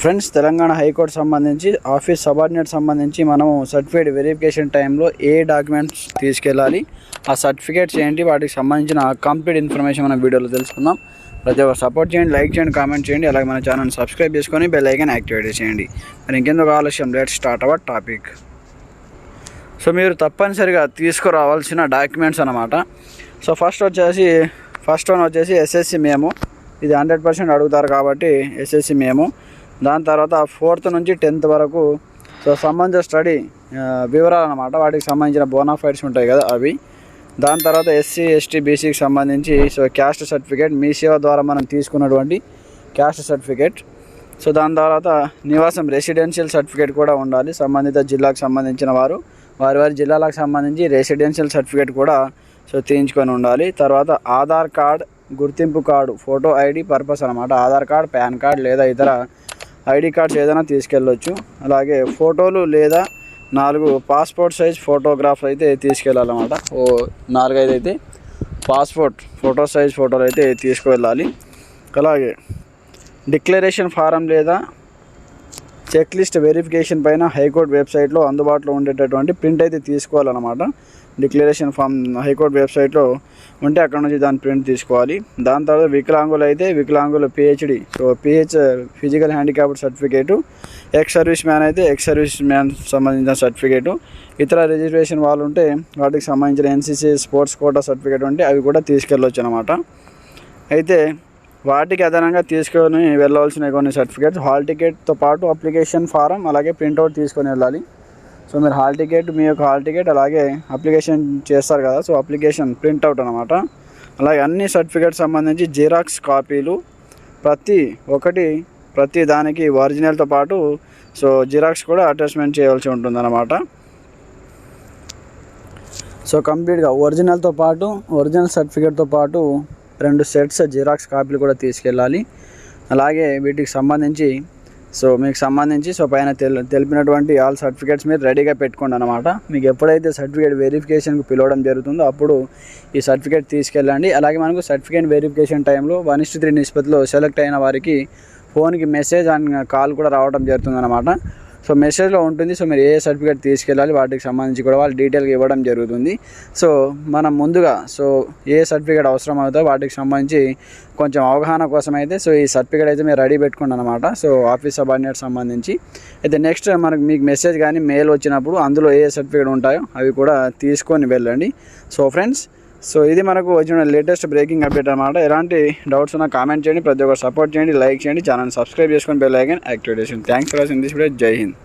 friends Telangana high court సంబంధించి office subordinate సంబంధించి మనము సర్టిఫికేట్ వెరిఫికేషన్ టైంలో ఏ డాక్యుమెంట్స్ తీసుకెళ్ళాలి ఆ సర్టిఫికేట్స్ ఏంటి వాటికి సంబంధించిన కంప్లీట్ ఇన్ఫర్మేషన్ మనం వీడియోలో తెలుసుకుందాం. ప్రతి ఒక్కరు సపోర్ట్ చేయండి లైక్ చేయండి కామెంట్ చేయండి అలాగే మన ఛానల్ సబ్స్క్రైబ్ చేసుకొని బెల్ ఐకాన్ యాక్టివేట్ చేయండి. మరి ఇంకెందుకు ఆలస్యం? Let start our topic so మీరు తప్పనిసరిగా తీసుకురావాల్సిన డాక్యుమెంట్స్ అనమాట సో ఫస్ట్ వచ్చేసి ఫస్ట్ వన్ వచ్చేసి ఎస్ఎస్సి మేము ఇది హండ్రెడ్ పర్సెంట్ అడుగుతారు కాబట్టి ఎస్ఎస్సి మేము దాని తర్వాత ఫోర్త్ నుంచి టెన్త్ వరకు సో సంబంధించిన స్టడీ వివరాలు అనమాట వాటికి సంబంధించిన బోనాఫైడ్స్ ఉంటాయి కదా అవి. దాని తర్వాత ఎస్సీ ఎస్టీ బీసీకి సంబంధించి సో క్యాస్ట్ సర్టిఫికేట్ మీ సేవ ద్వారా మనం తీసుకున్నటువంటి క్యాస్ట్ సర్టిఫికేట్ సో దాని తర్వాత నివాసం రెసిడెన్షియల్ సర్టిఫికేట్ కూడా ఉండాలి. సంబంధిత జిల్లాకు సంబంధించిన వారు వారి వారి జిల్లాలకు సంబంధించి రెసిడెన్షియల్ సర్టిఫికేట్ కూడా సో తీయించుకొని ఉండాలి. తర్వాత ఆధార్ కార్డ్ గుర్తింపు కార్డు ఫోటో ఐడి పర్పస్ అనమాట ఆధార్ కార్డ్ పాన్ కార్డ్ లేదా ఇతర ఐడి కార్డ్స్ ఏదైనా తీసుకెళ్ళొచ్చు. అలాగే ఫోటోలు లేదా నాలుగు పాస్పోర్ట్ సైజ్ ఫోటోగ్రాఫ్ అయితే తీసుకెళ్ళాలన్నమాట. ఓ నాలుగైదు అయితే పాస్పోర్ట్ ఫోటో సైజ్ ఫోటోలు అయితే తీసుకువెళ్ళాలి. అలాగే డిక్లరేషన్ ఫారం లేదా చెక్ లిస్ట్ వెరిఫికేషన్ పైన హైకోర్టు వెబ్సైట్లో అందుబాటులో ఉండేటటువంటి ప్రింట్ అయితే తీసుకోవాలన్నమాట. డిక్లరేషన్ ఫామ్ హైకోర్టు వెబ్సైట్లో ఉంటే అక్కడ నుంచి దాని ప్రింట్ తీసుకోవాలి. దాని తర్వాత వికలాంగులు అయితే వికలాంగుల PHD so PH physical handicapped certificate ex service man అయితే ఎక్స్ సర్వీస్ మ్యాన్ సంబంధించిన సర్టిఫికేటు. ఇతర రిజిస్ట్రేషన్ వాళ్ళు ఉంటే వాటికి సంబంధించిన ఎన్సీసీ స్పోర్ట్స్ కోటా సర్టిఫికేట్ ఉంటే అవి కూడా తీసుకెళ్ళొచ్చు అనమాట అయితే వాటికి అదనంగా తీసుకొని వెళ్ళవలసిన కొన్ని సర్టిఫికేట్స్ హాల్ టికెట్తో పాటు అప్లికేషన్ ఫారం అలాగే ప్రింట్అవుట్ తీసుకొని వెళ్ళాలి. సో మీరు హాల్ టికెట్ మీ యొక్క హాల్ టికెట్ అలాగే అప్లికేషన్ చేస్తారు కదా సో అప్లికేషన్ ప్రింట్అవుట్ అనమాట అలాగే అన్ని సర్టిఫికేట్ సంబంధించి జిరాక్స్ కాపీలు ప్రతి ఒకటి ప్రతి దానికి ఒరిజినల్తో పాటు సో జిరాక్స్ కూడా అటాచ్మెంట్ చేయవలసి ఉంటుందన్నమాట. సో కంప్లీట్గా ఒరిజినల్తో పాటు ఒరిజినల్ సర్టిఫికేట్తో పాటు రెండు సెట్స్ జిరాక్స్ కాపీలు కూడా తీసుకెళ్ళాలి. అలాగే వీటికి సంబంధించి సో మీకు సంబంధించి సో పైన తెల్ తెలిపినటువంటి ఆల్ సర్టిఫికేట్స్ మీరు రెడీగా పెట్టుకోండి అనమాట మీకు ఎప్పుడైతే సర్టిఫికేట్ వెరిఫికేషన్కి పిలవడం జరుగుతుందో అప్పుడు ఈ సర్టిఫికేట్ తీసుకెళ్ళండి. అలాగే మనకు సర్టిఫికేట్ వెరిఫికేషన్ టైంలో వన్ ఇస్ త్రీ నిష్పత్తిలో సెలెక్ట్ అయిన వారికి ఫోన్కి మెసేజ్ అండ్ కాల్ కూడా రావడం జరుగుతుంది అనమాట సో మెసేజ్లో ఉంటుంది. సో మీరు ఏ సర్టిఫికేట్ తీసుకెళ్ళాలి వాటికి సంబంధించి కూడా వాళ్ళు డీటెయిల్గా ఇవ్వడం జరుగుతుంది. సో మనం ముందుగా సో ఏ సర్టిఫికేట్ అవసరం అవుతుందో వాటికి సంబంధించి కొంచెం అవగాహన కోసం అయితే సో ఈ సర్టిఫికేట్ అయితే మీరు రెడీ పెట్టుకోండి అనమాట సో ఆఫీస్ సబార్డినేట్ సంబంధించి. అయితే నెక్స్ట్ మనకు మీకు మెసేజ్ కానీ మెయిల్ వచ్చినప్పుడు అందులో ఏ సర్టిఫికేట్ ఉంటాయో అవి కూడా తీసుకొని వెళ్ళండి. సో ఫ్రెండ్స్ సో ఇది మనకు వచ్చిన లేటెస్ట్ బ్రేకింగ్ అప్డేట్ అనమాట ఎలాంటి డౌట్స్ ఉన్నా కామెంట్ చేయండి ప్రతి ఒక్కరు సపోర్ట్ చేయండి లైక్ చేయండి ఛానల్ సబ్స్క్రైబ్ చేసుకొని బెల్ ఐకన్ యాక్టివేట్ చేయండి thanks for watching this video జై హింద్.